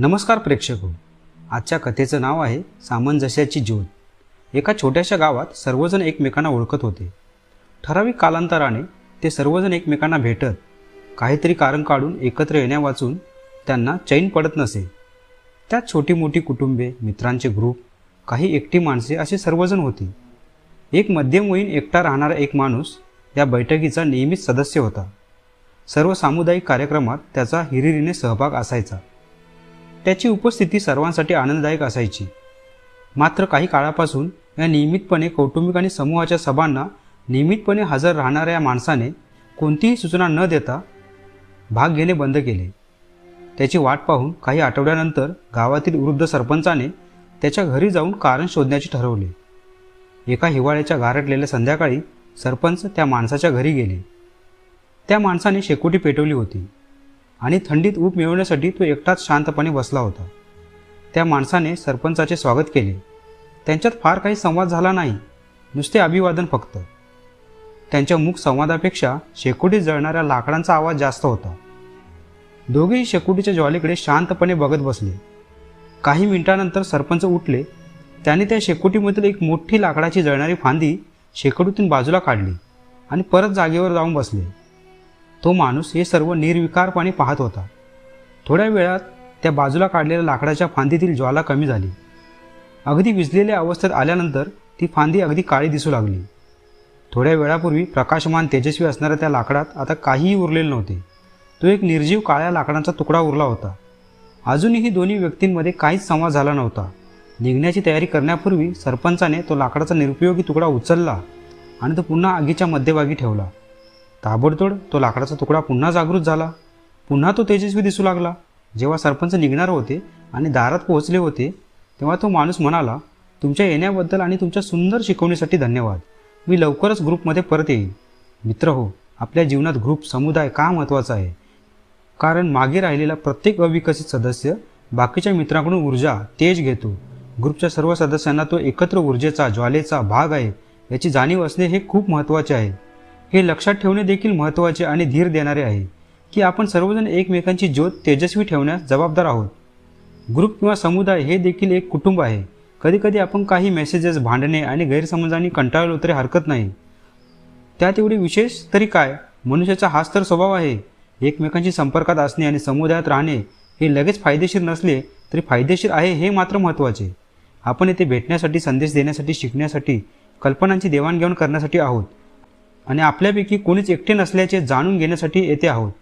नमस्कार प्रेक्षक हो. आजच्या कथेचं नाव आहे सामंजस्याची ज्योत. एका छोट्याशा गावात सर्वजण एकमेकांना ओळखत होते. ठराविक कालांतराने ते सर्वजण एकमेकांना भेटत काहीतरी कारण काढून एकत्र येण्यावाचून त्यांना चैन पडत नसे. त्यात छोटी मोठी कुटुंबे मित्रांचे ग्रुप काही एकटी माणसे असे सर्वजण होती. एक मध्यमवयीन एकटा राहणारा एक माणूस या बैठकीचा नियमित सदस्य होता. सर्व सामुदायिक कार्यक्रमात त्याचा हिरिरीने सहभाग असायचा. त्याची उपस्थिती सर्वांसाठी आनंददायक असायची. मात्र काही काळापासून या नियमितपणे कौटुंबिक आणि समूहाच्या सभांना नियमितपणे हजर राहणाऱ्या या माणसाने कोणतीही सूचना न देता भाग घेणे बंद केले. त्याची वाट पाहून काही आठवड्यानंतर गावातील वृद्ध सरपंचाने त्याच्या घरी जाऊन कारण शोधण्याचे ठरवले. एका हिवाळ्याच्या गारटलेल्या संध्याकाळी सरपंच त्या माणसाच्या घरी गेले. त्या माणसाने शेकोटी पेटवली होती. आणि थंडीत ऊब मिळवण्यासाठी तो एकटाच शांतपणे बसला होता. त्या माणसाने सरपंचाचे स्वागत केले. त्यांच्यात फार काही संवाद झाला नाही. नुसते अभिवादन फक्त. त्यांच्या मुख संवादापेक्षा शेकोटीत जळणाऱ्या लाकडांचा आवाज जास्त होता. दोघेही शेकोटीच्या ज्वालीकडे शांतपणे बघत बसले. काही मिनिटानंतर सरपंच उठले. त्याने त्या शेकोटीमधील एक मोठी लाकडाची जळणारी फांदी शेकोटीतून बाजूला काढली आणि परत जागेवर जाऊन बसले. तो माणूस हे सर्व निर्विकारपणे पाहत होता. थोड्या वेळात त्या बाजूला काढलेल्या लाकडाच्या फांदीतील ज्वाला कमी झाली. अगदी विजलेल्या अवस्थेत आल्यानंतर ती फांदी अगदी काळी दिसू लागली. थोड्या वेळापूर्वी प्रकाशमान तेजस्वी असणाऱ्या त्या लाकडात आता काहीही उरलेले नव्हते. तो एक निर्जीव काळ्या लाकडांचा तुकडा उरला होता. अजूनही दोन्ही व्यक्तींमध्ये काहीच संवाद झाला नव्हता. निघण्याची तयारी करण्यापूर्वी सरपंचाने तो लाकडाचा निरुपयोगी तुकडा उचलला आणि तो पुन्हा आगीच्या मध्यभागी ठेवला. ताबडतोड तो लाकडाचा तुकडा पुन्हा जागृत झाला. पुन्हा तो तेजस्वी दिसू लागला. जेव्हा सरपंच निघणार होते आणि दारात पोहोचले होते तेव्हा तो माणूस म्हणाला तुमच्या येण्याबद्दल आणि तुमच्या सुंदर शिकवणीसाठी धन्यवाद. मी लवकरच ग्रुपमध्ये परत येईन. मित्र हो आपल्या जीवनात ग्रुप समुदाय का महत्त्वाचा आहे? कारण मागे राहिलेला प्रत्येक अविकसित सदस्य बाकीच्या मित्रांकडून ऊर्जा तेज घेतो. ग्रुपच्या सर्व सदस्यांना तो एकत्र ऊर्जेचा ज्वालेचा भाग आहे. याची जाणीव असणे हे खूप महत्त्वाचे आहे. हे लक्षात ठेवणे देखील महत्त्वाचे आणि धीर देणारे आहे की आपण सर्वजण एकमेकांची ज्योत तेजस्वी ठेवण्यास जबाबदार आहोत. ग्रुप किंवा समुदाय हे देखील एक कुटुंब आहे. कधीकधी आपण काही मेसेजेस भांडणे आणि गैरसमजांनी कंटाळलो तरी हरकत नाही. त्यात एवढी विशेष तरी काय? मनुष्याचा हाच तर स्वभाव आहे. एकमेकांशी संपर्कात असणे आणि समुदायात राहणे हे लगेच फायदेशीर नसले तरी फायदेशीर आहे हे मात्र महत्त्वाचे आपण येथे भेटण्यासाठी संदेश देण्यासाठी शिकण्यासाठी कल्पनांची देवाणघेवाण करण्यासाठी आहोत. आणि आपल्यापैकी कोणीच एकटे नसल्याचे जाणून घेण्यासाठी येथे आहोत.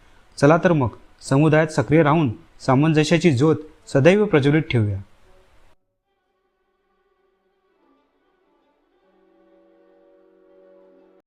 चला तर मग समुदायात सक्रिय राहून सामंजस्याची ज्योत सदैव प्रज्वलित ठेवूया.